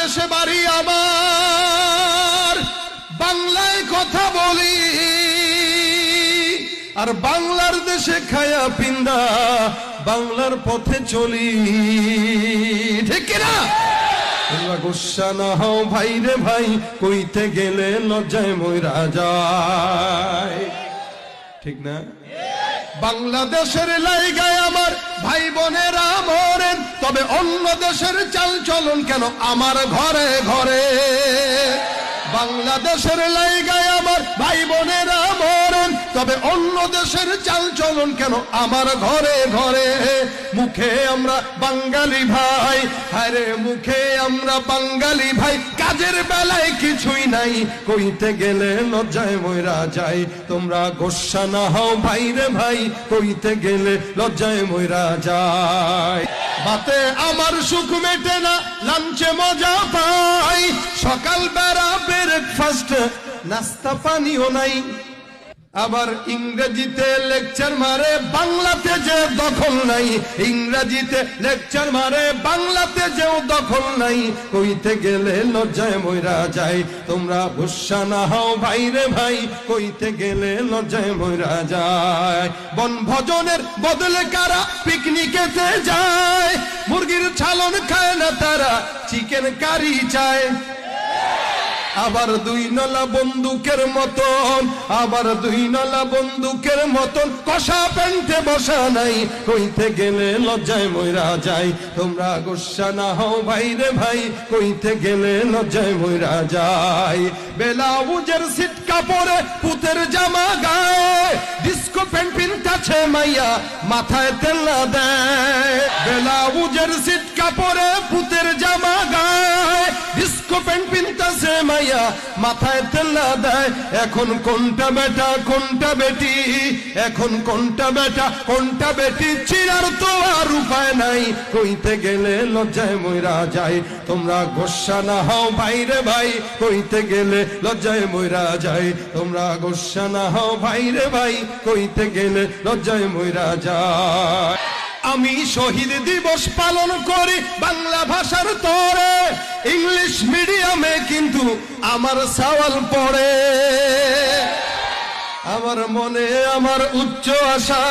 বাংলাদেশে বাড়ি আমার। বাংলায় কথা বলি। আর বাংলার দেশে খায়া পিন্দা, বাংলার পথে চলি। ঠিক কিনা গোসা না হও ভাই রে ভাই, কইতে গেলে লজ্জায় ময়রা যায়। ঠিক না? বাংলাদেশের লাইগায় আমার ভাই বোনেরা মরেন, তবে অন্য দেশের চাল চলন কেন আমার ঘরে ঘরে? বাংলাদেশের লাইগায় আমার ভাই বোনেরা মরেন তবে অন্য দেশের চাল চলন কেন? আমার ঘরে ঘরে মুখে আমরা বাঙালি ভাই। আরে মুখে আমরা বাঙালি ভাই। কাজের বেলায় কিছুই নাই। কইতে গেলে লজ্জায় ময়রা যায় তোমরা গোসা না হও ভাই রে ভাই। কইতে গেলে লজ্জায় ময়রা যায় বাতে আমার সুখ মেটে না, লাঞ্চে মজা পাই। সকাল বেড়া ব্রেকফাস্ট নাস্তা পানিও নাই। আবার ইংরেজিতে লেকচার মারে, বাংলাতে যে দখল নাই। ইংরেজিতে লেকচার মারে, বাংলাতে যেও দখল নাই। কইতে গেলে লজ্জায় ময়রা যায় তোমরা গুসা না হও ভাই রে ভাই, কইতে গেলে লজ্জায় ময়রা যায় বন ভজনের বদলে কারা পিকনিকেতে যায়? মুরগির ছালন খায় না তারা, চিকেন কারি চায়। আবার দুই নলা বন্দুকের মতন, আবার দুই নলা বন্দুকের মতন। কষা প্যান্টে বসা নাই, কইতে গেলে লজ্জায় ময়রা যায় তোমরা গোসা না হও ভাই রে ভাই, কইতে গেলে লজ্জায় ময়রা যায় বেলাউজের সিট কাপড়ে পুতের জামা গায়ে, ডিস্কো প্যান্ট পিনতাছে মাইয়া মাথায় তেল দেয়। বেলাউজের সিট কাপড়ে মাথায় তেল না দেয়, এখন কোনটা বেটা, কোনটা বেটি? এখন কোনটা বেটা, কোনটা বেটি? চিনার তো আর উপায় নাই। কইতে গেলে লজ্জায় ময়রা যায়। তোমরা গোসা না হও ভাই রে ভাই। কইতে গেলে লজ্জায় ময়রা যায়। তোমরা গোসা না হও ভাই রে ভাই। কইতে গেলে লজ্জায় ময়রা যায়। আমি শহীদ দিবস পালন করি বাংলা ভাষার তরে। ইংলিশ মিডিয়ামে কিন্তু আমার সওয়াল পড়ে। আমার মনে, আমার উচ্চ আশা,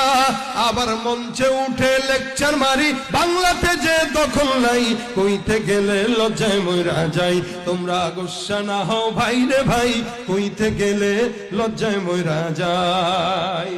আবার মঞ্চে উঠে লেকচার মারি। বাংলাতে যে দখল নাই, কইতে গেলে লজ্জায় ময়রা যাই। তোমরা গোসা না হও ভাই রে ভাই, কইতে গেলে লজ্জায় ময়রা যায়